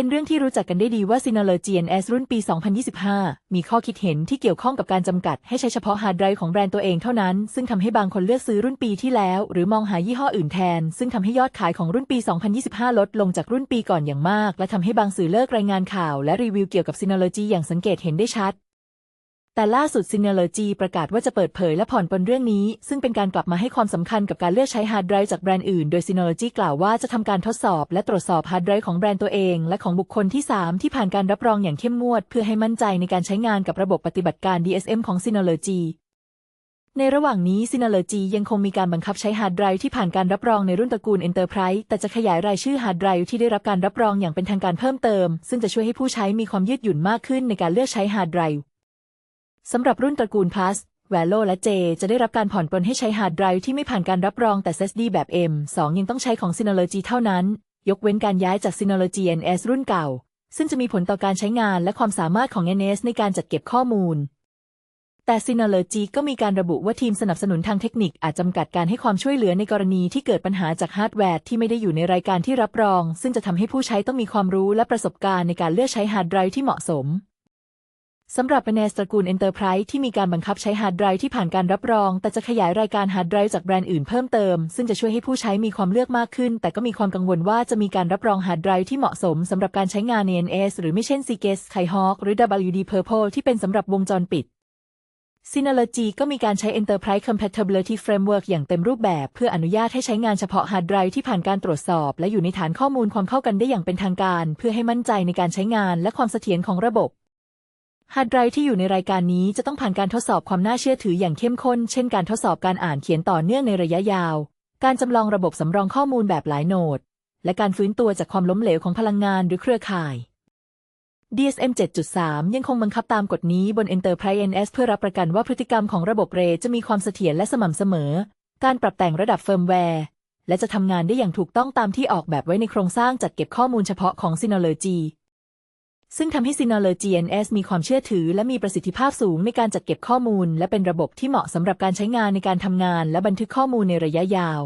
เป็นเรื่องที่รู้จักกันได้ดีว่า Synology NS รุ่นปี 2025 มีข้อคิดเห็นที่เกี่ยวข้องกับการจำกัดให้ใช้เฉพาะฮาร์ดไดรฟ์ของแบรนด์ตัวเองเท่านั้น ซึ่งทำให้บางคนเลือกซื้อรุ่นปีที่แล้ว หรือมองหายี่ห้ออื่นแทน ซึ่งทำให้ยอดขายของรุ่นปี 2025 ลดลงจากรุ่นปีก่อนอย่างมาก และทำให้บางสื่อเลิกรายงานข่าว และรีวิวเกี่ยวกับ Synology อย่างสังเกตเห็นได้ชัด แต่ล่าสุด Synology ประกาศว่าจะเปิดเผยและผ่อนปลนเรื่องนี้ ซึ่งเป็นการกลับมาให้ความสำคัญกับการเลือกใช้ฮาร์ดไดรฟ์จากแบรนด์อื่น โดย Synology กล่าวว่าจะทำการทดสอบและตรวจสอบฮาร์ดไดรฟ์ของแบรนด์ตัวเอง และของบุคคลที่ 3 ที่ผ่านการรับรองอย่างเข้มงวด เพื่อให้มั่นใจในการใช้งานกับระบบปฏิบัติการ DSM ของ Synology ในระหว่างนี้ Synology ยังคงมีการบังคับใช้ฮาร์ดไดรฟ์ที่ผ่านการรับรองในรุ่นตระกูล Enterprise แต่จะขยายรายชื่อฮาร์ดไดรฟ์ที่ได้รับการรับรองอย่างเป็นทางการเพิ่มเติม ซึ่งจะช่วยให้ผู้ใช้มีความยืดหยุ่นมากขึ้นในการเลือกใช้ฮาร์ดไดรฟ์ สำหรับรุ่นตระกูล Plus, Velo และ J จะได้รับการผ่อนปลนให้ใช้ฮาร์ดไดรฟ์ที่ไม่ผ่านการรับรองแต่ SSD แบบ M2 ยังต้องใช้ของ Synology เท่านั้น ยกเว้นการย้ายจาก Synology NS รุ่นเก่า ซึ่งจะมีผลต่อการใช้งานและความสามารถของ NS ในการจัดเก็บข้อมูล แต่ Synology ก็มีการระบุว่าทีมสนับสนุนทางเทคนิคอาจจำกัดการให้ความช่วยเหลือในกรณีที่เกิดปัญหาจากฮาร์ดแวร์ที่ไม่ได้อยู่ในรายการที่รับรอง ซึ่งจะทำให้ผู้ใช้ต้องมีความรู้และประสบการณ์ในการเลือกใช้ฮาร์ดไดรฟ์ที่เหมาะสม สำหรับ n s ตระกูล Enterprise ที่มีการบังคับใช้ฮาร์ดไดรฟ์ที่ผ่านการรับรอง แต่จะขยายรายการฮาร์ดไดรฟ์จากแบรนด์อื่นเพิ่มเติม ซึ่งจะช่วยให้ผู้ใช้มีความเลือกมากขึ้น แต่ก็มีความกังวลว่าจะมีการรับรองฮาร์ดไดรฟ์ที่เหมาะสมสำหรับการใช้งานใน NS หรือไม่เช่น Seagate Skyhawk หรือ WD Purple ที่เป็นสำหรับวงจรปิด Synology ก็มีการใช้ Enterprise Compatibility Framework อย่างเต็มรูปแบบ เพื่ออนุญาตให้ใช้งานเฉพาะฮาร์ดไดรฟ์ที่ผ่านการตรวจสอบ และอยู่ในฐานข้อมูลความเข้ากันได้อย่างเป็นทางการ เพื่อให้มั่นใจในการใช้งานและความเสถียรของระบบ ฮาร์ดไดรฟ์ที่อยู่ในรายการนี้จะต้องผ่านการทดสอบความน่าเชื่อถืออย่างเข้มข้น เช่นการทดสอบการอ่านเขียนต่อเนื่องในระยะยาว การจำลองระบบสำรองข้อมูลแบบหลายโหนด และการฟื้นตัวจากความล้มเหลวของพลังงานหรือเครือข่าย DSM 7.3 ยังคงบังคับตามกฎนี้บน Enterprise NS เพื่อรับประกันว่าพฤติกรรมของระบบเรจะมีความเสถียรและสม่ำเสมอ การปรับแต่งระดับเฟิร์มแวร์ และจะทำงานได้อย่างถูกต้องตามที่ออกแบบไว้ในโครงสร้างจัดเก็บข้อมูลเฉพาะของ Synology ซึ่งทำให้ Synology NS มีความเชื่อถือ และมีประสิทธิภาพสูงในการจัดเก็บข้อมูล และเป็นระบบที่เหมาะสำหรับการใช้งานในการทำงาน และบันทึกข้อมูลในระยะยาว